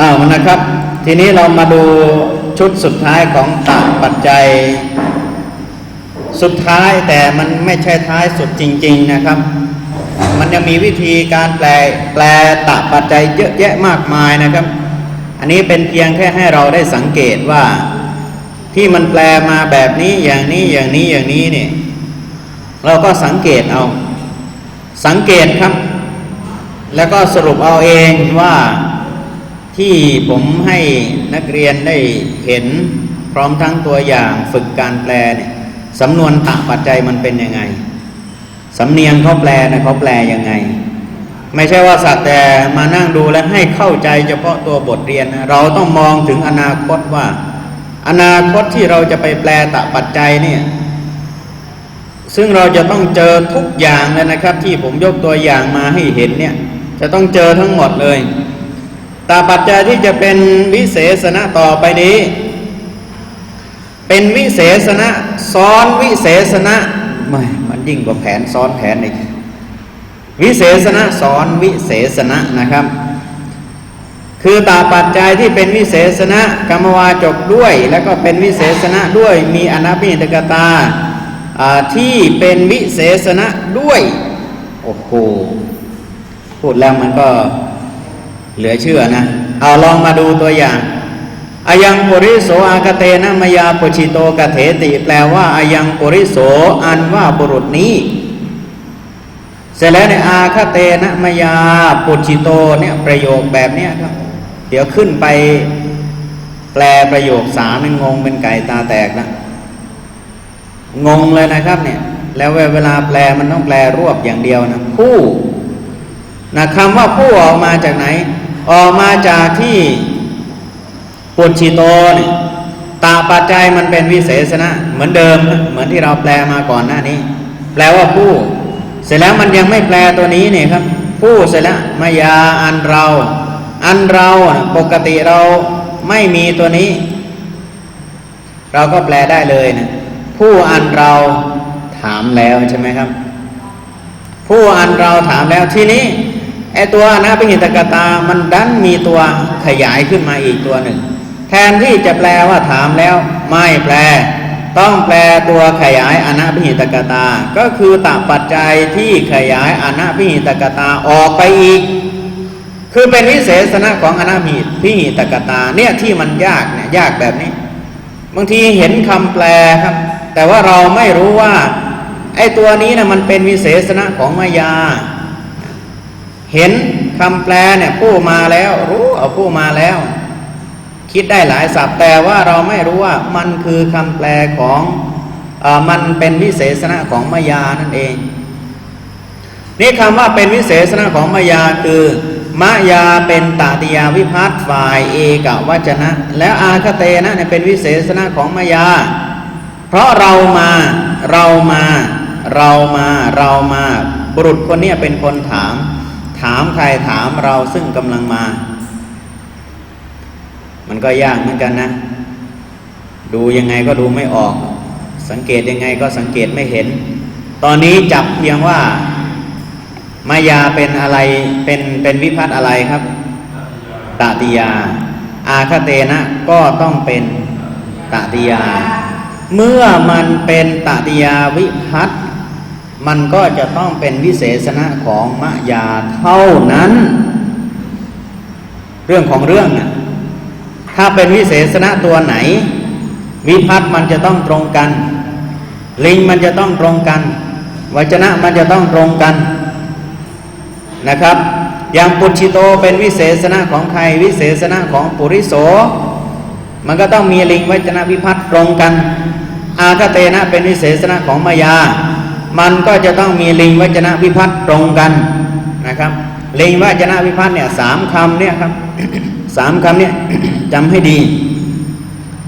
อ้าวนะครับ ทีนี้เรามาดูชุดสุดท้ายของตะปัจจัย สุดท้ายแต่มันไม่ใช่ท้ายสุดจริง ๆนะครับ มันจะมีวิธีการแปลแปลตะปัจจัยเยอะแยะมากมายนะครับ อันนี้เป็นเพียงแค่ให้เราได้สังเกตว่า ที่มันแปลมาแบบนี้อย่างนี้อย่างนี้อย่างนี้เนี่ยเราก็สังเกตเอา สังเกตครับ แล้วก็สรุปเอาเองว่า ที่ผมให้นักเรียนได้เห็นพร้อมทั้งตัวอย่างฝึกการแปลเนี่ยสำนวนตะปัจจัยมันเป็นยังไง สำเนียงเขาแปลนะเขาแปลยังไง ไม่ใช่ว่าสักแต่มานั่งดูและให้เข้าใจเฉพาะตัวบทเรียนนะเราต้องมองถึงอนาคตว่า อนาคตที่เราจะไปแปลตะปัจจัยเนี่ยซึ่งเราจะต้องเจอทุกอย่างเลยนะครับ ที่ผมยกตัวอย่างมาให้เห็นเนี่ย จะต้องเจอทั้งหมดเลย ตาปัจจัยที่จะเป็นวิเศษณะต่อไปนี้ เป็นวิเศษณะซ้อนวิเศษณะไม่มันยิ่งกว่าแผนซ้อนแผนอีกวิเศษณะซ้อนวิเศษณะนะครับ คือตาปัจจัยที่เป็นวิเศษณะกรรมวาจกด้วย แล้วก็เป็นวิเศษณะด้วยมีอนัปปิตกตาอ่าที่เป็นวิเศษณะด้วยโอ้โหพูดแล้วมันก็ เหลือเชื่อนะ เอาลองมาดูตัวอย่างอายังปุริโสอากเตนะมยาปุชิโตกเถติ แปลว่าอายังปุริโสอันว่าบุรุษนี้ เสร็จแล้วในอาคเตนะมยาปุชิโตเนี่ยประโยคแบบเนี้ยครับ เดี๋ยวขึ้นไปแปลประโยคสามมันงงเป็นไก่ตาแตกนะงงเลยนะครับเนี่ย แล้วเวลาแปลมันต้องแปลรวบอย่างเดียวนะผู้นะคำว่าผู้ออกมาจากไหน ออกมาจากที่ปุชิโตเนี่ยตาปัจจัยมันเป็นวิเศษณะเหมือนเดิมเหมือนที่เราแปลมาก่อนหน้านี้ แปลว่าผู้ เสร็จแล้วมันยังไม่แปลตัวนี้เนี่ยครับ ผู้เสร็จแล้วมายาอันเรา อันเราปกติเราไม่มีตัวนี้ เราก็แปลได้เลยนะผู้อันเราถามแล้วใช่ไหมครับ ผู้อันเราถามแล้วทีนี้ ไอตัวนะปิหิตกตา มันดันมีตัวขยายขึ้นมาอีกตัวหนึ่ง แทนที่จะแปลว่าถามแล้ว ไม่แปล ต้องแปลตัวขยายอนัพิหิตกตา ก็คือตปัจจัยที่ขยายอนัพิหิตกตาออกไปอีก คือเป็นวิเศษณะของอนัพิหิตกตาเนี่ยที่มันยากเนี่ยยากแบบนี้ บางทีเห็นคำแปลครับ แต่ว่าเราไม่รู้ว่าไอ้ตัวนี้นะมันเป็นวิเศษณะของมายา เห็นคำแปลเนี่ยผู้มาแล้ว รู้เอาผู้มาแล้ว คิดได้หลายศัพท์แต่ว่าเราไม่รู้ว่ามันคือคำแปลของอมันเป็นวิเศษณะของมายานั่นเอง นี่คำว่าเป็นวิเศษณะของมายาคือมายาเป็นตติยาวิพัตฝ่ายเอกวัจนะ แล้วอาคเตนะเนี่ยเป็นวิเศษณะของมายา เพราะเรามาเรามา เรามาเรามา บุรุษคนนี้เป็นคนถาม ถามใครถามเราซึ่งกำลังมา มันก็ยากเหมือนกันนะ ดูยังไงก็ดูไม่ออก สังเกตยังไงก็สังเกตไม่เห็น ตอนนี้จับเพียงว่ามายาเป็นอะไรเป็นเป็นวิพัตอะไรครับตติยา อาคเตนะก็ต้องเป็นตติยา เมื่อมันเป็นตติยาวิพัต มันก็จะต้องเป็นวิเศษณะของมายาเท่านั้น เรื่องของเรื่องนะถ้าเป็นวิเศษณะตัวไหน วิพัตมันจะต้องตรงกัน ลิงมันจะต้องตรงกันวจนะมันจะต้องตรงกันนะครับ อย่างปุชิโตเป็นวิเศษณะของใครวิเศษณะของปุริโส มันก็ต้องมีลิงวจนะวิพัตตรงกัน อาคเตนะเป็นวิเศษณะของมายา มันก็จะต้องมีลิงวจนะวิพัตตรงกันนะครับ ลิงวจนะวิพัตเนี่ยสามคำเนี่ยครับสามคำเนี่ยจำให้ดี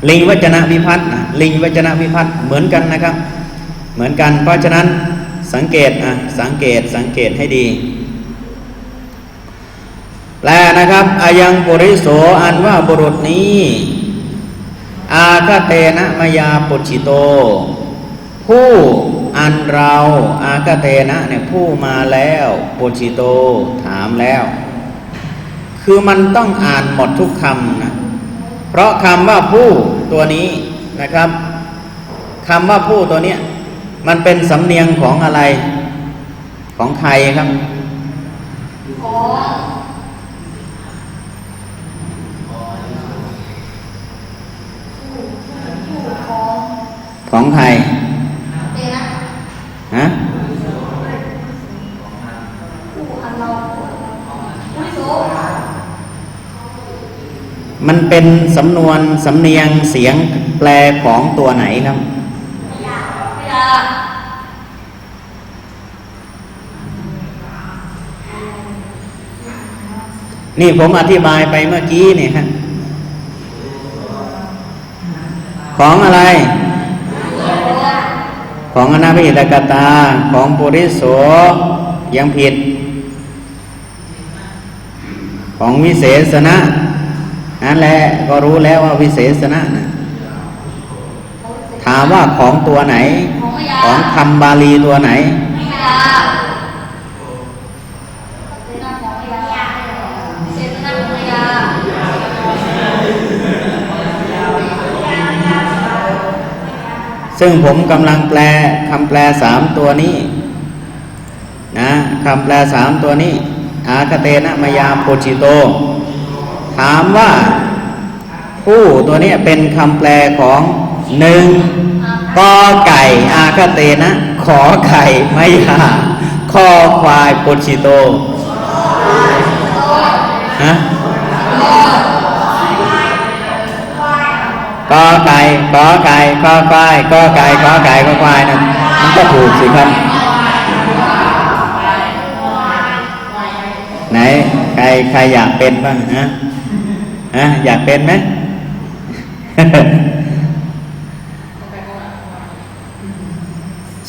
ลิงวจนะวิพัตนะลิงวจนะวิพัตเหมือนกันนะครับ เหมือนกัน เพราะฉะนั้นสังเกตอะสังเกตสังเกตให้ดีแปลนะครับอายังปุริโสอันว่าบุรุษนี้ อาคเตนะมายาปุชิโต ผู้ อันเราอาคเตนะเนี่ยผู้มาแล้วปุชิโตถามแล้วคคือมันต้องอ่านหมดทุกคำนะ เพราะคำว่าผู้ตัวนี้นะครับคำว่าผู้ตัวเนี้ยมันเป็นสำเนียงของอะไร ของใครครับของใครฮะ มันเป็นสำนวนสำเนียงเสียงแปลของตัวไหนครับ นี่ผมอธิบายไปเมื่อกี้นี่ฮะของอะไร ของอนาภิตกตาของปุริโสยังผิด ของวิเศษณะ นั่นแหละก็รู้แล้วว่าวิเศษณะนะถามว่าของตัวไหน ของคำบาลีตัวไหน ซึ่งผมกำลังแปลคำแปลสามตัวนี้นะคำแปลสามตัวนี้ อาคเตนะมายาโพชิโต ถามว่าผู้ตัวนี้เป็นคำแปลของหนึ่งกอไก่อาคเตนะ ขอไข่มายาคอควายโพชิโตฮะกอไก่กอไก่กอควายกอไก่กอไก่กอควายนั่นมันก็ถูกสิครับไหน ใครอยากเป็นบ้างฮะฮะอยากเป็นไหม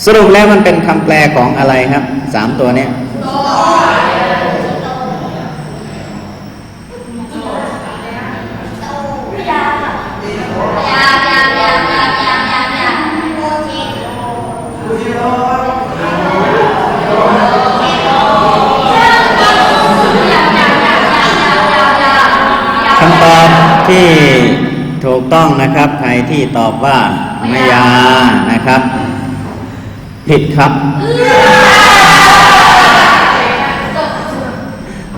สรุปแล้วมันเป็นคำแปลของอะไรครับสามตัวเนี้ย ต้องนะครับ ใครที่ตอบว่าไมยานะครับ ผิดครับ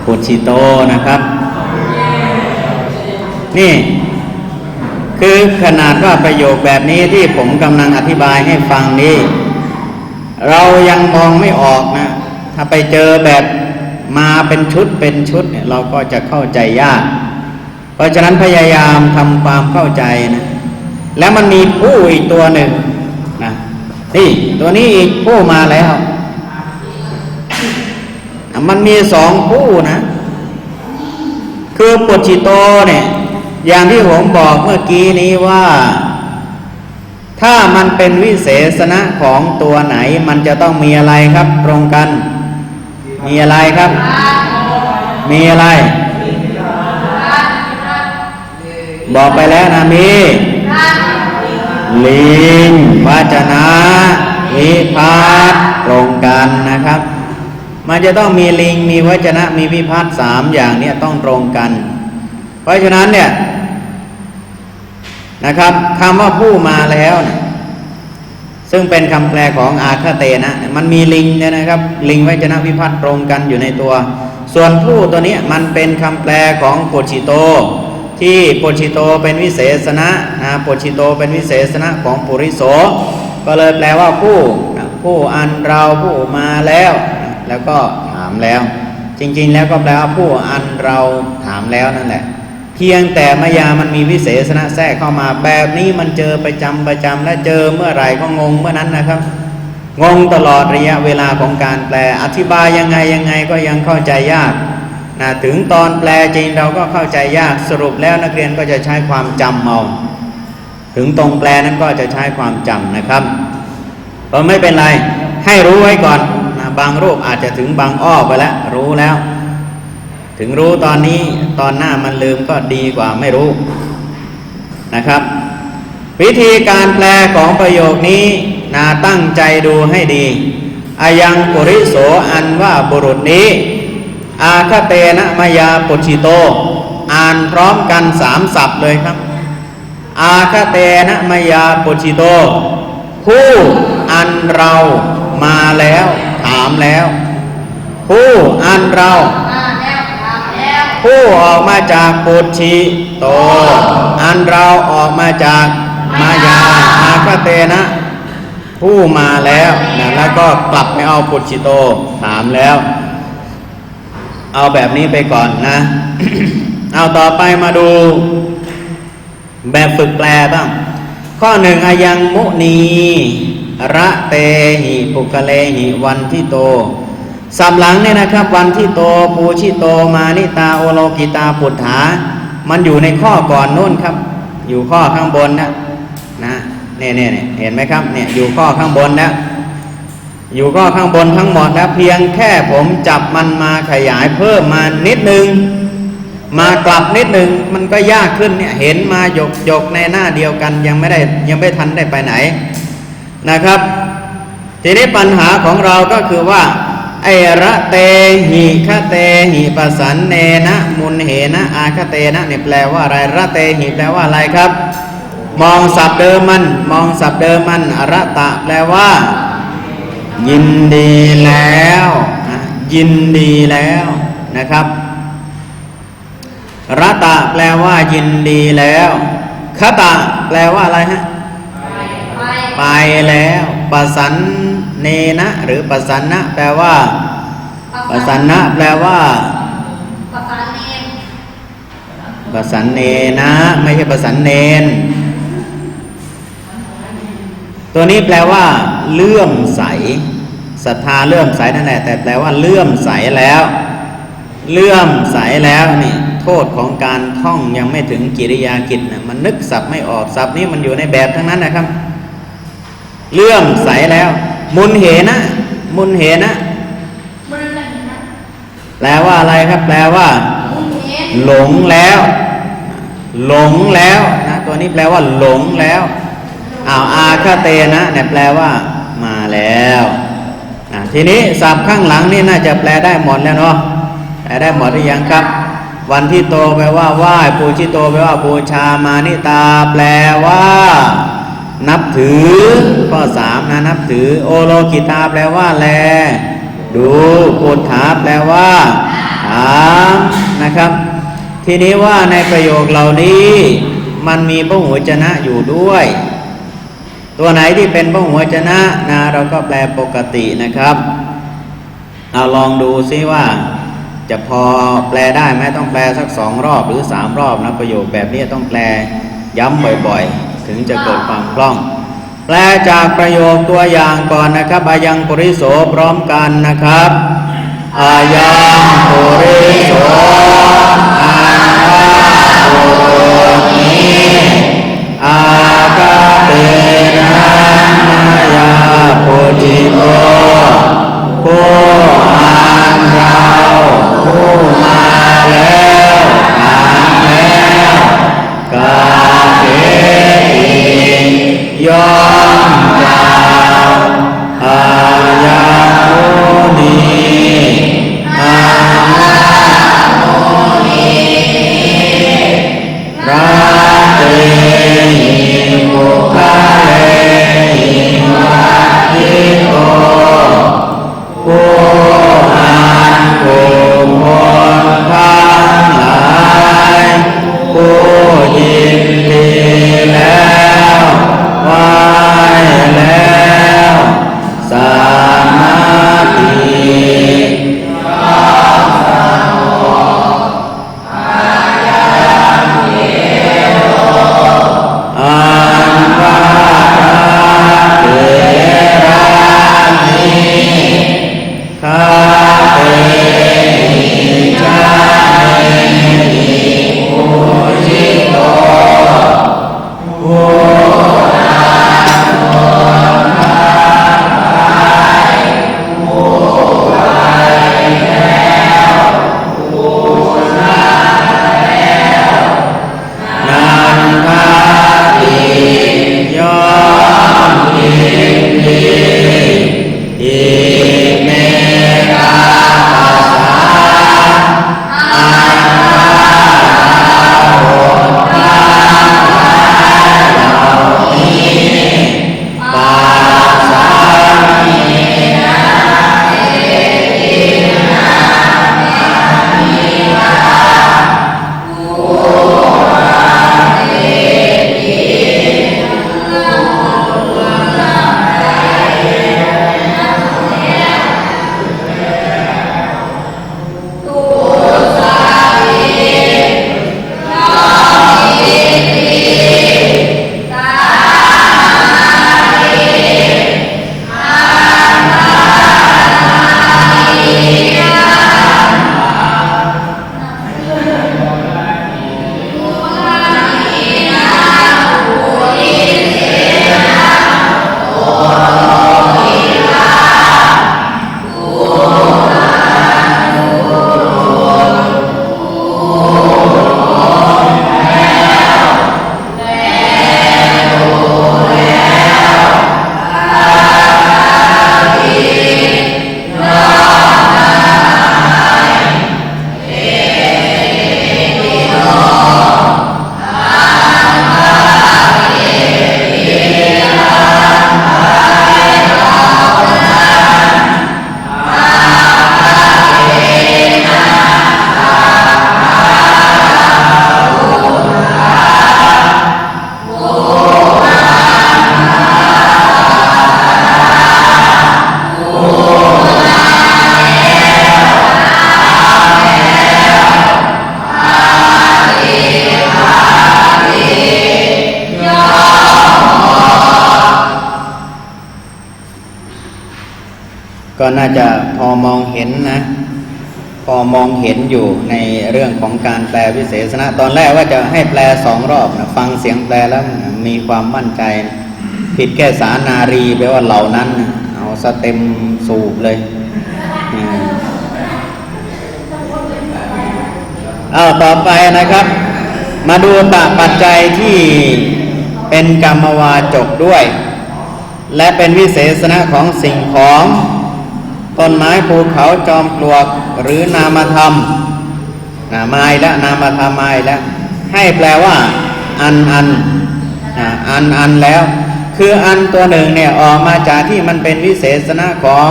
ปุชิโตนะครับ นี่ คือขนาดว่าประโยคแบบนี้ที่ผมกำลังอธิบายให้ฟังนี้ เรายังมองไม่ออกนะ ถ้าไปเจอแบบมาเป็นชุดเป็นชุดเนี่ยเราก็จะเข้าใจยาก เพราะฉะนั้นพยายามทำความเข้าใจนะแล้วมันมีผู้อีกตัวหนึ่งนะนี่ตัวนี้อีกผู้มาแล้ว มันมีสองผู้นะ คือปุจิโตเนี่ยอย่างที่ผมบอกเมื่อกี้นี้ว่า ถ้ามันเป็นวิเศษณะของตัวไหน มันจะต้องมีอะไรครับ ตรงกัน มีอะไรครับ มีอะไร บอกไปแล้วนะมีลิงวาจนะวิพัฒน์ตรงกันนะครับ มันจะต้องมีลิงมีวจนะมีวิพัฒน์สามอย่างเนี้ต้องตรงกัน เพราะฉะนั้นเนี่ยนะครับคำว่าผู้มาแล้วซึ่งเป็นคำแปลของอาคเตนะ มันมีลิงเนี่ยนะครับ ลิงวจนะวิพัฒน์ตรงกันอยู่ในตัว ส่วนผู้ตัวนี้มันเป็นคำแปลของปุชิโต ที่ปุชิโตเป็นวิเศษณะนะปุชิโตเป็นวิเศษณะของปุริโส ก็เลยแปลว่าผู้ผู้อันเราผู้มาแล้ว แล้วก็ถามแล้ว จริง ๆ แล้วก็แปลว่าผู้อันเราถามแล้วนั่นแหละ เพียงแต่มายามันมีวิเศษณะแทรกเข้ามาแบบนี้มันเจอประจำประจำและเจอเมื่อไหร่ก็งงเมื่อนั้นนะครับ งงตลอดระยะเวลาของการแปลอธิบายยังไงยังไงก็ยังเข้าใจยาก นะถึงตอนแปลจริงเราก็เข้าใจยากสรุปแล้วนักเรียนก็จะใช้ความจำเอาถึงตรงแปลนั้นก็จะใช้ความจำนะครับก็ไม่เป็นไรให้รู้ไว้ก่อนนะบางรูปอาจจะถึงบางอ้อไปแล้วรู้แล้ว ถึงรู้ตอนนี้ตอนหน้ามันลืมก็ดีกว่าไม่รู้นะครับ วิธีการแปลของประโยคนี้นาตั้งใจดูให้ดีอายังปุริโสอันว่าบุรุษนี้ อาคเตนะมายาปุชิโต อ่านพร้อมกันสามศัพท์เลยครับ อาคเตนะมายาปุชิโต ผู้อันเรามาแล้วถามแล้ว ผู้อันเรามาแล้วถามแล้วผู้ออกมาจากปุชิโต อันเราออกมาจากมายาอาคเตนะผู้มาแล้วนะแล้วก็กลับไปเอาปุชิโตถามแล้ว เอาแบบนี้ไปก่อนนะ เอาต่อไปมาดู แบบฝึกแปลบ้าง ข้อหนึ่งอายังมุนีระเตหิปุกะเลหิวันที่โตสับหลังเนี่ยนะครับ วันที่โตปูชิโตมานิตาโอโลกิตาปุถฐามันอยู่ในข้อก่อนนู่นครับ อยู่ข้อข้างบนนะนะเนี่ยเนี่ยเนี่ยเห็นไหมครับเนี่ยอยู่ข้อข้างบนนะ อยู่ข้อข้างบนทั้งหมดแล้วเพียงแค่ผมจับมันมาขยายเพิ่มมานิดนึง มากลับนิดนึงมันก็ยากขึ้นเนี่ยเห็นมาหยกหยกในหน้าเดียวกันยังไม่ได้ยังไม่ทันได้ไปไหนนะครับ ทีนี้ปัญหาของเราก็คือว่าไอระเตหิคะเตหิปสันเนนะมุนเหนะอาคเตนะเนี่ยแปลว่าอะไรระเตหิแปลว่าอะไรครับ มองศัพท์เดิมมัน มองศัพท์เดิมมันอระตะแปลว่า ยินดีแล้วนะยินดีแล้วนะครับระตะแปลว่า ยินดีแล้วคตะแปลว่าอะไรฮะไปไปแล้วปสันเนนะ หรือปสันนะแปลว่าปสันนะแปลว่าปะสานเนมปสันเนนะ ไม่ใช่ปสันเนน ตัวนี้แปลว่า เลื่อมใสศรัทธาเลื่อมใสนั่นแหละแต่แปลว่าเลื่อมใสแล้ว เลื่อมใสแล้วนี่โทษของการท่องยังไม่ถึงกิริยากิจนะมันนึกศัพท์ไม่ออกศัพท์นี้มันอยู่ในแบบทั้งนั้นนะครับ เลื่อมใสแล้ว มุนเหนะ มุนเหนะมือนั่นนะแปลว่าอะไรครับ แปลว่ามุนเห็นหลงแล้ว หลงแล้วนะตัวนี้แปลว่า หลงแล้ว อ้าวอาคาเตนะเนี่ยแปลว่ามาแล้วนะทีนี้ศัพท์ข้างหลังนี่น่าจะแปลได้หมดแล้วเนาะแปลได้หมดหรือยังครับ วันที่โตแปลว่าไหว้ปูชิโตแปลว่าบูชามานิตา แปลว่า นับถือข้อสามนะนับถือ โอโลกิตาแปลว่าแล ดูปุถาแปลว่าถามนะครับ ทีนี้ว่าในประโยคเหล่านี้ มันมีพหูวจนะอยู่ด้วย ตัวไหนที่เป็นพหูวจนะนะเราก็แปลปกตินะครับ เอาลองดูซิว่า จะพอแปลได้ไหมต้องแปลสักสองรอบหรือสามรอบนะประโยคแบบนี้ต้องแปลย้ำบ่อยๆ ถึงจะเกิดความคล่อง แปลจากประโยคตัวอย่างก่อนนะครับอายังปุริโสพร้อมกันนะครับอายังปุริโสอันว่าโรนี้อาคาเตนะมายาปุ จิโตผู้อ่านเราผู้มาแล้วอ่านแล้วกาเทอิยอ แปลวิเศษณะตอนแรกว่าจะให้แปลสองรอบนะฟังเสียงแปลแล้วมีความมั่นใจ ผิดแค่สานารีแปลว่าเหล่านั้นเอาสเต็มสูบเลยเอาต่อไปนะครับ มาดูตะปัจจัยที่เป็นกรรมวาจกด้วย และเป็นวิเศษณะของสิ่งของ ต้นไม้ภูเขาจอมปลวกหรือนามธรรม นาไม้และนามธรรมไม้แล้วให้แปลว่า อันอันอ่าอันอันแล้ว คืออันตัวหนึ่งเนี่ยออกมาจากที่มันเป็นวิเศษณะของ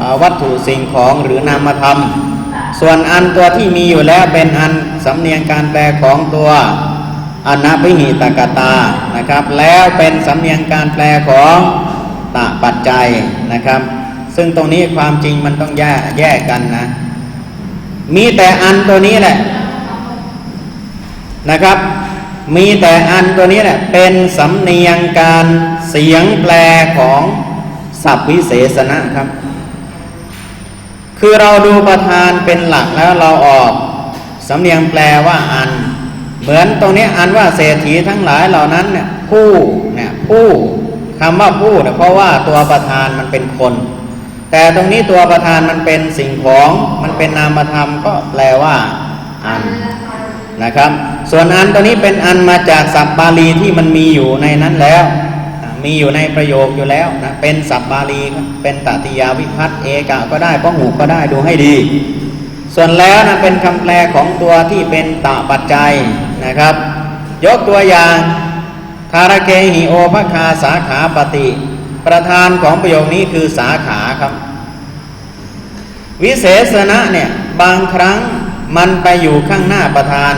อวัตถุสิ่งของหรือนามธรรม ส่วนอันตัวที่มีอยู่แล้วเป็นอันสำเนียงการแปลของตัวอนัพิหิตกตานะครับ แล้วเป็นสำเนียงการแปลของตะปัจจัยนะครับ ซึ่งตรงนี้ความจริงมันต้องแยกแยกกันนะ มีแต่อันตัวนี้แหละนะครับ มีแต่อันตัวนี้แหละเป็นสำเนียงการเสียงแปลของศัพวิเศษนะครับ คือเราดูประธานเป็นหลักแล้วเราออกสำเนียงแปลว่าอัน เหมือนตรงนี้อันว่าเศรษฐีทั้งหลายเหล่านั้นเนี่ยผู้เนี่ยผู้คำว่าผู้เนี่ยเพราะว่าตัวประธานมันเป็นคน แต่ตรงนี้ตัวประธานมันเป็นสิ่งของมันเป็นนามธรรมก็แปลว่า อันนะครับ ส่วนอันตัวนี้เป็นอันมาจากศัพบาลีที่มันมีอยู่ในนั้นแล้ว มีอยู่ในประโยคอยู่แล้วนะเป็นศัพบาลีเป็นตติยาวิพัตเอกะก็ได้ป้องหูก็ได้ดูให้ดี ส่วนแล้วนะเป็นคำแปลของตัวที่เป็นตะปัจจัยนะครับ ยกตัวอย่างคารเกหิโอภคาสาขาปฏิ ประธานของประโยคนี้คือสาขาครับ วิเศษณะเนี่ยบางครั้งมันไปอยู่ข้างหน้าประธาน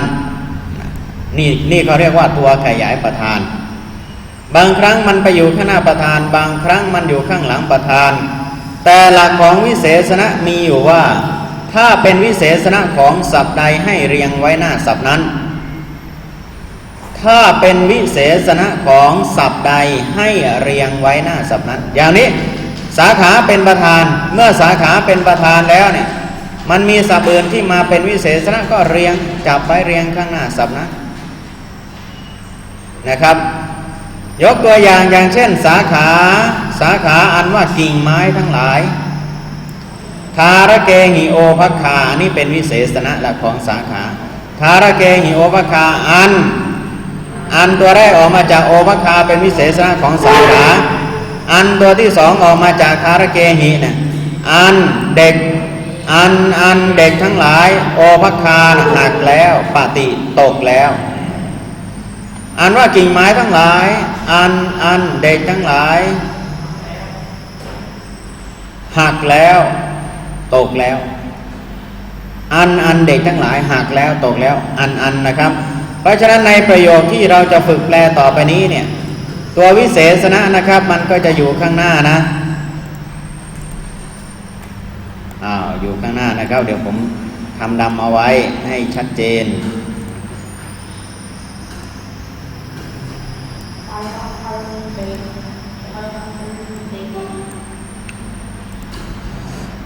นี่นี่เขาเรียกว่าตัวขยายประธาน บางครั้งมันไปอยู่ข้างหน้าประธาน บางครั้งมันอยู่ข้างหลังประธาน แต่หลักของวิเศษณะมีอยู่ว่า ถ้าเป็นวิเศษณะของศัพท์ใดให้เรียงไว้หน้าศัพท์นั้น ถ้าเป็นวิเศษณะของศัพท์ใดให้เรียงไว้หน้าศัพท์นั้น อย่างนี้สาขาเป็นประธาน เมื่อสาขาเป็นประธานแล้วเนี่ยมันมีศัพท์อื่นที่มาเป็นวิเศษณะก็เรียงจับไว้เรียงข้างหน้าศัพท์นั้นนะครับ ยกตัวอย่างอย่างเช่น สาขาสาขาอันว่ากิ่งไม้ทั้งหลายทารเกหิโอภคานนี้เป็นวิเศษณะหลักของสาขาทารเกหิโอภคาอัน อันตัวแรกออกมาจากโอภคาเป็นวิเศษณะของสาขาอันตัวที่สองออกมาจากทารเกหิเนี่ยอันเด็ก อันอันเด็กทั้งหลาย โอภคานหักแล้วปฏิตกแล้ว อันว่ากิ่งไม้ทั้งหลาย อันอันเด็กทั้งหลายหักแล้วตกแล้ว อันอันเด็กทั้งหลายหักแล้วตกแล้ว อันอันนะครับ เพราะฉะนั้นในประโยคที่เราจะฝึกแปลต่อไปนี้เนี่ย ตัววิเศษณะนะครับ มันก็จะอยู่ข้างหน้านะอ้าวอยู่ข้างหน้านะครับ เดี๋ยวผมทำดำเอาไว้ให้ชัดเจน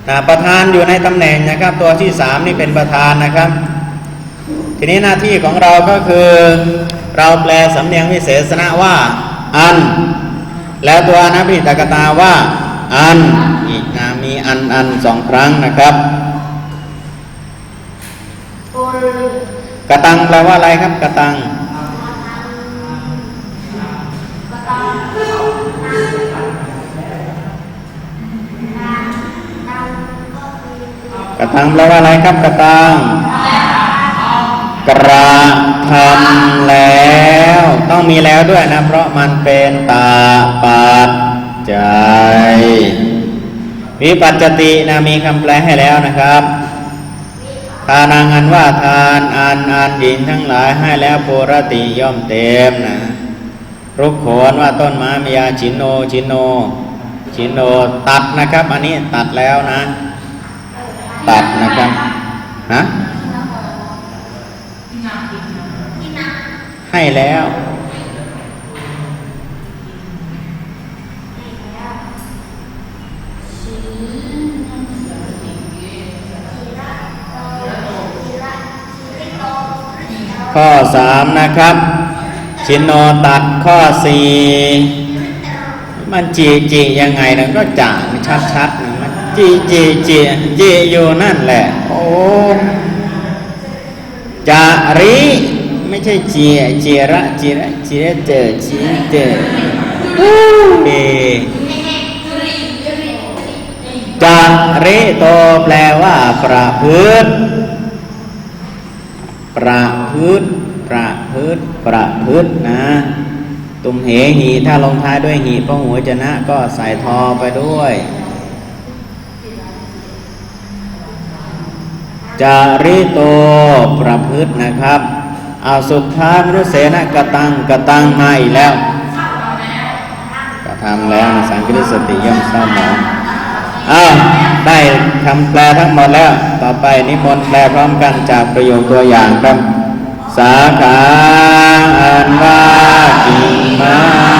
นะประธานอยู่ในตำแหน่งนะครับ ตัวที่สามนี่เป็นประธานนะครับ ทีนี้หน้าที่ของเราก็คือ เราแปลสำเนียงวิเศษณะว่า อัน แล้วตัวอนัพิตกตาว่า อันอีกนะมีอันอันสองครั้งนะครับกระตังแปลว่าอะไรครับกระตังกระตังแปลว่าอะไรครับกระตัง กระทำแล้ว ต้องมีแล้วด้วยนะ เพราะมันเป็นตาปัจจัยวิปัจจตินะมีคำแปลให้แล้วนะครับทานังอันว่าทานอันอันหญิงทั้งหลายให้แล้วโพรติย่อมเต็มนะรุกโขนว่าต้นไม้มยาชินโนชินโน ชินโนตัดนะครับ อันนี้ตัดแล้วนะ ตัดนะครับฮะ ให้แล้ว ข้อสามนะครับ ชินโนตัดข้อสี่มันจีจียังไงนั่นก็จ่ามันชัดชัดนมันจีจีจีจีอยู่นั่นแหละ โอ้จาริ ไม่ใช่จีจีระจีระจีระเจอจีเจอเอจาริโตแปลว่าประพฤติประพฤติประพฤติประพฤตินะตุมเหหีถ้าลงท้ายด้วยหีพระหัวจนะก็ใส่ทอไปด้วยจาริโตประพฤตินะครับ เอาสุดท้ายมนุษย์เสนกตังกตังมาอีกแล้วก็ทำแล้วนะสังกิริสติย่อมเศร้าหมองอ้าวได้คำแปลทั้งหมดแล้ว ต่อไปนิมนต์แปลพร้อมกันจากประโยคตัวอย่างครับ สาขาอันว่ากิมา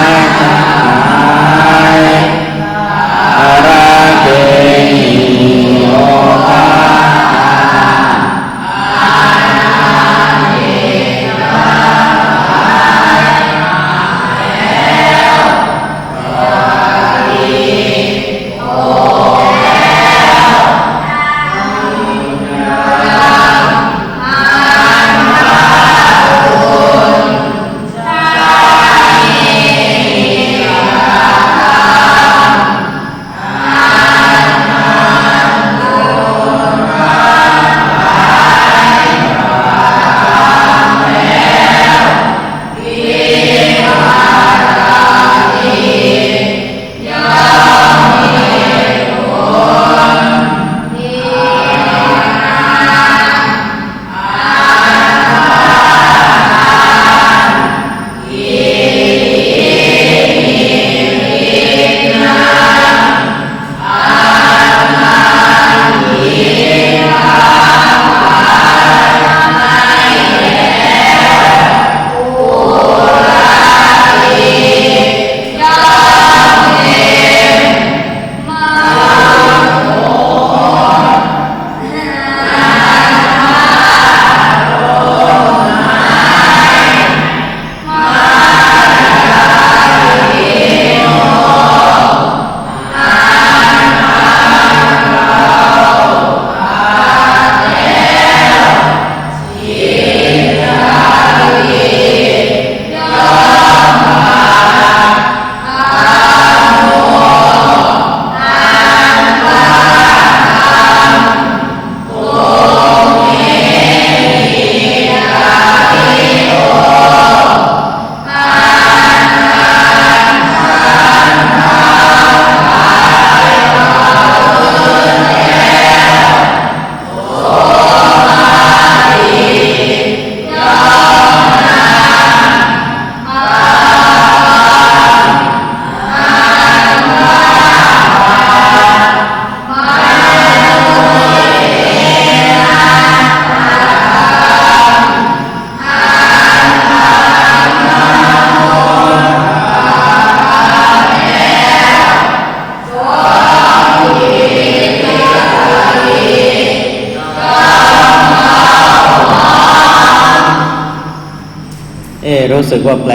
เอ๊